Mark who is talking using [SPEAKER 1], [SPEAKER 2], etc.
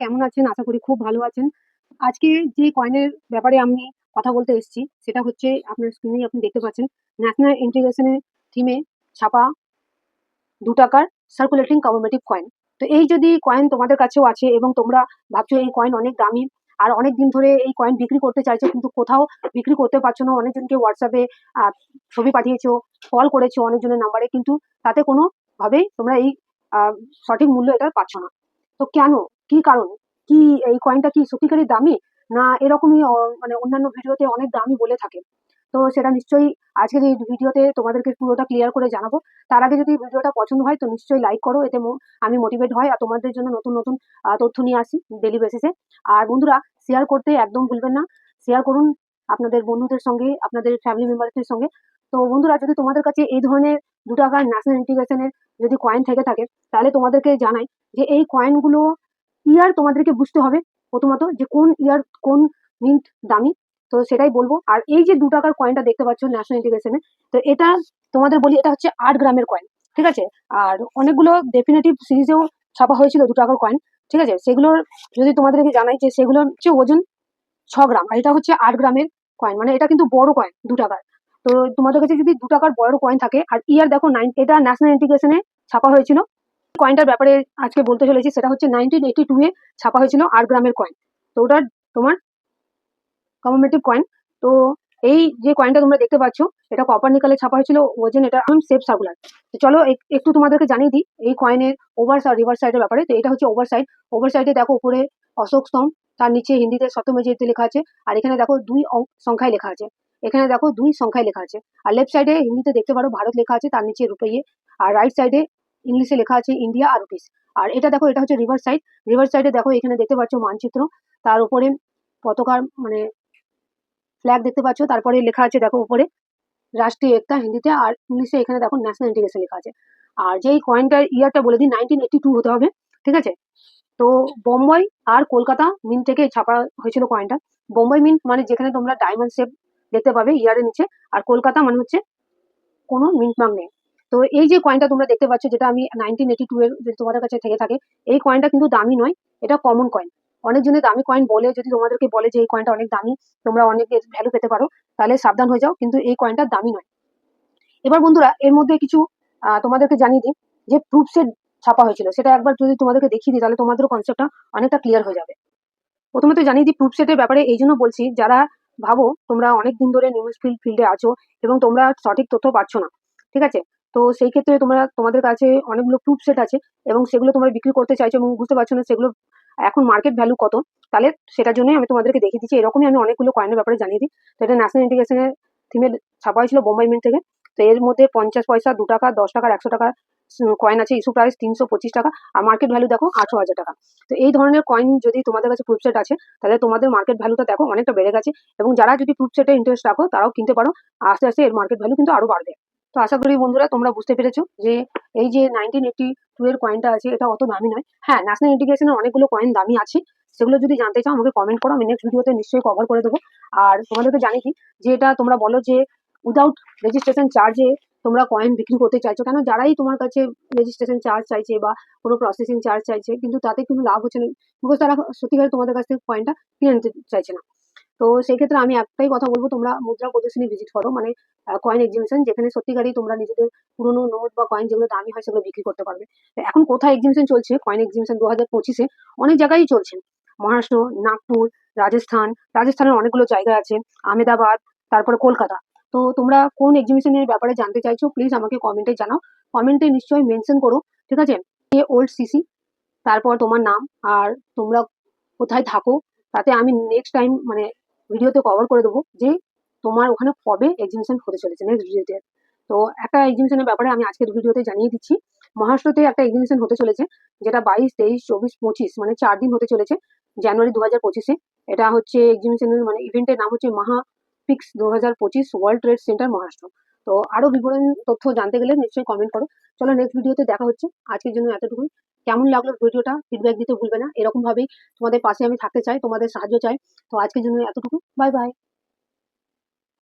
[SPEAKER 1] কেমন আছেন? আশা করি খুব ভালো আছেন। আজকে যে কয়েনের ব্যাপারে আমি কথা বলতে এসেছি, সেটা হচ্ছে আপনার স্ক্রিনে আপনি দেখতে পাচ্ছেন ন্যাশনাল ইন্টিগ্রেশনের থিমে ছাপা দু টাকার সার্কুলেটিং কমোমেটিভ কয়েন তো এই যদি কয়েন তোমাদের কাছেও আছে এবং তোমরা ভাবছ এই কয়েন অনেক দামি আর অনেক দিন ধরে এই কয়েন বিক্রি করতে চাইছো কিন্তু কোথাও বিক্রি করতে পারছ না, অনেকজনকে হোয়াটসঅ্যাপে ছবি পাঠিয়েছো কল করেছ অনেকজনের নাম্বারে কিন্তু তাতে কোনো ভাবেই তোমরা এই সঠিক মূল্য এটা পাচ্ছ না। তো কেন কি কারণ? কি এই কয়েনটা কি সত্যিকারই দামি? না এরকমই মানে অন্যান্য ভিডিওতে অনেক দামি বলে থাকে। তো সেটা নিশ্চয়ই আজকের এই ভিডিওতে তোমাদেরকে পুরোটা ক্লিয়ার করে জানাব। তার আগে যদি ভিডিওটা পছন্দ হয়, তো নিশ্চয়ই লাইক করো। এতে আমি মোটিভেট হয় আর তোমাদের জন্য নতুন নতুন তথ্য নিয়ে আসি ডেলি বেসিসে আর বন্ধুরা শেয়ার করতে একদম ভুলবেন না। শেয়ার করুন আপনাদের বন্ধুদের সঙ্গে, আপনাদের ফ্যামিলি মেম্বারদের সঙ্গে। তো বন্ধুরা, যদি তোমাদের কাছে এই ধরনের দু টাকার ন্যাশনাল ইন্টিগ্রেশনের যদি কয়েন থেকে থাকে, তাহলে তোমাদেরকে জানাই যে এই কয়েনগুলো ইয়ার তোমাদেরকে বুঝতে হবে? প্রথমত যে কোন ইয়ার, কোন মিন্ট দামি? তো সেটাই বলব। আর এই যে দু টাকার কয়েনটা দেখতে পাচ্ছ ন্যাশনাল ইন্টিগ্রেশনে তো এটা তোমাদের বলি, এটা হচ্ছে আট গ্রামের কয়েন ঠিক আছে? আর অনেকগুলো ডেফিনেটিভ সিরিজেও ছাপা হয়েছিল দু টাকার কয়েন ঠিক আছে? সেগুলোর যদি তোমাদেরকে জানাই যে সেগুলো হচ্ছে ওজন ছ গ্রাম, আর এটা হচ্ছে আট গ্রামের কয়েন মানে এটা কিন্তু বড় কয়েন দু টাকার। তো তোমাদের কাছে যদি দু টাকার বড় কয়েন থাকে, আর ইয়ার দেখো নাইন এটা ন্যাশনাল ইন্টিগ্রেশনে ছাপা হয়েছিল কয়েনটার ব্যাপারে আজকে বলতে চলেছি, সেটা হচ্ছে নাইনটিন এইটি টু এ ছাপা হয়েছিল আট গ্রামের কয়েন তো ওটা তোমার কমোমেটিভ কয়েন তো এই যে কয়েনটা তোমরা দেখতে পাচ্ছ এটা কপার নিকালে ছাপা হয়েছিল ওজন এটা সেফ সার্কুলার তো চলো একটু তোমাদেরকে জানিয়ে দিই, এই কয়েনের ওভার সাইড রিভার সাইডের ব্যাপারে। তো এটা হচ্ছে ওভার সাইড ওভার সাইডে দেখো উপরে অশোক স্তম্ভ, তার নিচে হিন্দিতে শতমেজিতে লেখা আছে, আর এখানে দেখো দুই সংখ্যায় লেখা আছে। এখানে দেখো দুই সংখ্যায় লেখা আছে। আর লেফট সাইডে হিন্দিতে দেখতে পারো, ভারত লেখা আছে, তার নিচে রুপিয়ে আর রাইট সাইডে ইংলিশে লেখা আছে ইন্ডিয়া আর রুপিস আর এটা দেখো, এটা হচ্ছে রিভার সাইড রিভার সাইডে দেখো, এখানে দেখতে পাচ্ছ মানচিত্র। তার উপরে পতাকার মানে ফ্ল্যাগ দেখতে পাচ্ছ। তারপরে লেখা আছে, দেখো উপরে, রাষ্ট্রীয় একতা হিন্দিতে। আর ইংলিশে এখানে দেখো ন্যাশনাল ইন্টিগ্রেশন লেখা আছে। আর যেই কয়েনটার ইয়ারটা বলে দিই নাইনটিন এইটি টু হতে হবে, ঠিক আছে? তো বোম্বাই আর কলকাতা মিন থেকে ছাপা হয়েছিল কয়েনটা বোম্বাই মিন মানে যেখানে তোমরা ডায়মন্ড শেপ দেখতে পাবে ইয়ারের নিচে। আর কলকাতা মানে হচ্ছে কোনো মিন্ট মার্ক নেই। তো এই যে কয়েনটা তোমরা দেখতে পাচ্ছ, যেটা আমি নাইনটিন এইটি টু এর তোমাদের কাছে থেকে থাকে, এই কয়েনটা কিন্তু দামি নয়, এটা কমন কয়েন অনেকজনে দামি কয়েন বলে, যদি তোমাদেরকে বলে যে এই কয়েনটা অনেক দামি, তোমরা অনেক ভ্যালু পেতে পারো, তাহলে সাবধান হয়ে যাও, কিন্তু এই কয়েনটা দামি নয়। এবার বন্ধুরা, এর মধ্যে কিছু তোমাদেরকে জানিয়ে দিই, যে প্রুফ সেট ছাপা হয়েছিল, সেটা একবার যদি তোমাদেরকে দেখিয়ে দিই, তাহলে তোমাদেরও কনসেপ্টটা অনেকটা ক্লিয়ার হয়ে যাবে। প্রথমে তো জানিয়ে দিই প্রুফ সেটের ব্যাপারে এই জন্য বলছি, যারা ভাবো তোমরা অনেক দিন ধরে নিউজ ফিল্ড ফিল্ডে আছো, এবং তোমরা সঠিক তথ্য পাচ্ছ না, ঠিক আছে? তো সেই ক্ষেত্রে তোমরা, তোমাদের কাছে অনেকগুলো প্রুফ সেট আছে এবং সেগুলো তোমরা বিক্রি করতে চাইছো এবং বুঝতে পারছ না সেগুলো এখন মার্কেট ভ্যালু কত, তাহলে সেটার জন্যই আমি তোমাদেরকে দেখিয়ে দিচ্ছি। এরকমই আমি অনেকগুলো কয়েনের ব্যাপারে জানিয়ে দিই। তো এটা ন্যাশনাল ইন্টিগ্রেশনের থিমে ছাপা হয়েছিল বোম্বাই মিন্ট থেকে। তো এর মধ্যে পঞ্চাশ পয়সা, দু টাকা, দশ টাকার একশো টাকা কয়েন আছে। ইস্যু প্রাইস তিনশো পঁচিশ টাকা আর মার্কেট ভ্যালু দেখো আঠারো হাজার টাকা। তো এই ধরনের কয়েন যদি তোমাদের কাছে প্রুফ সেট আছে, তাহলে তোমাদের মার্কেট ভ্যালুটা দেখো অনেকটা বেড়ে গেছে। এবং যারা যদি প্রুফ সেটে ইন্টারেস্ট রাখো, তারাও কিনতে পারো। আস্তে আস্তে এর মার্কেট ভ্যালু কিন্তু আরও বাড়বে। তো আশা করি বন্ধুরা তোমরা বুঝতে পেরেছ যে এই যে নাইনটিন এইটি টু এর কয়েনটা আছে, এটা অত দামি নয়। হ্যাঁ ন্যাশনাল ইন্টিগ্রেশনের অনেকগুলো কয়েন দামি আছে। সেগুলো যদি জানতে চাও, আমাকে কমেন্ট করো, আমি নেক্সট ভিডিওতে নিশ্চয়ই কভার করে দেবো। আর তোমাদেরকে জানি কি, যে এটা তোমরা বলো যে উইদাউট রেজিস্ট্রেশন চার্জে তোমরা কয়েন বিক্রি করতে চাইছো কেন? যারাই তোমার কাছে রেজিস্ট্রেশন চার্জ চাইছে বা কোনো প্রসেসিং চার্জ চাইছে, কিন্তু তাতে কিন্তু লাভ হচ্ছে না বিকজ তারা সত্যিকারে তোমাদের কাছ থেকে কয়েনটা কিনে নিতে চাইছে না। তো সেই ক্ষেত্রে আমি একটাই কথা বলব, তোমরা মুদ্রা প্রদর্শনী ভিজিট করো মানে কয়েন এক্সিবিশন যেখানে সত্যিকারই তোমরা নিজেদের পুরোনো নোট বা কয়েন যেগুলো দামি হয় সেগুলো বিক্রি করতে পারবে। এখন কোথায় এক্সিবিশন চলছে? কয়েন এক্সিবিশন দু হাজার পঁচিশে অনেক জায়গায় চলছে। মহারাষ্ট্র, নাগপুর, রাজস্থান, রাজস্থানের অনেকগুলো জায়গা আছে, আহমেদাবাদ, তারপরে কলকাতা। তো তোমরা কোন এক্সিবিশনের ব্যাপারে জানতে চাইছো প্লিজ আমাকে কমেন্টে জানাও। কমেন্টে নিশ্চয়ই মেনশন করো, ঠিক আছে? এ ওল্ড সিসি তারপর তোমার নাম, আর তোমরা কোথায় থাকো, তাতে আমি নেক্সট টাইম মানে ভিডিওতে কভার করে দেবো যে তোমার ওখানে কবে এক্সিবিশন হতে চলেছে নেক্সট ভিডিওতে তো। একটা এক্সিবিশনের ব্যাপারে আমি আজকের ভিডিওতে জানিয়ে দিচ্ছি। মহারাষ্ট্রতে একটা এক্সিবিশন হতে চলেছে, যেটা বাইশ, তেইশ, চব্বিশ, পঁচিশ মানে চার দিন হতে চলেছে, জানুয়ারি দু হাজার পঁচিশে। এটা হচ্ছে এক্সিবিশনের মানে ইভেন্টের নাম হচ্ছে মহা পিক্স দু হাজার পঁচিশ ওয়ার্ল্ড ট্রেড সেন্টার মহারাষ্ট্র। তো আরও বিবরণ তথ্য জানতে গেলে নিশ্চয়ই কমেন্ট করো। চলো নেক্সট ভিডিওতে দেখা হচ্ছে। আজকের জন্য এতটুকুই। কেমন লাগল ভিডিওটা? ফিডব্যাক দিতে ভুলবে না। এরকম ভাবেই তোমাদের পাশে আমি থাকতে চাই, তোমাদের সাহায্য চাই। তো আজকের জন্য এতটুকু। Bye bye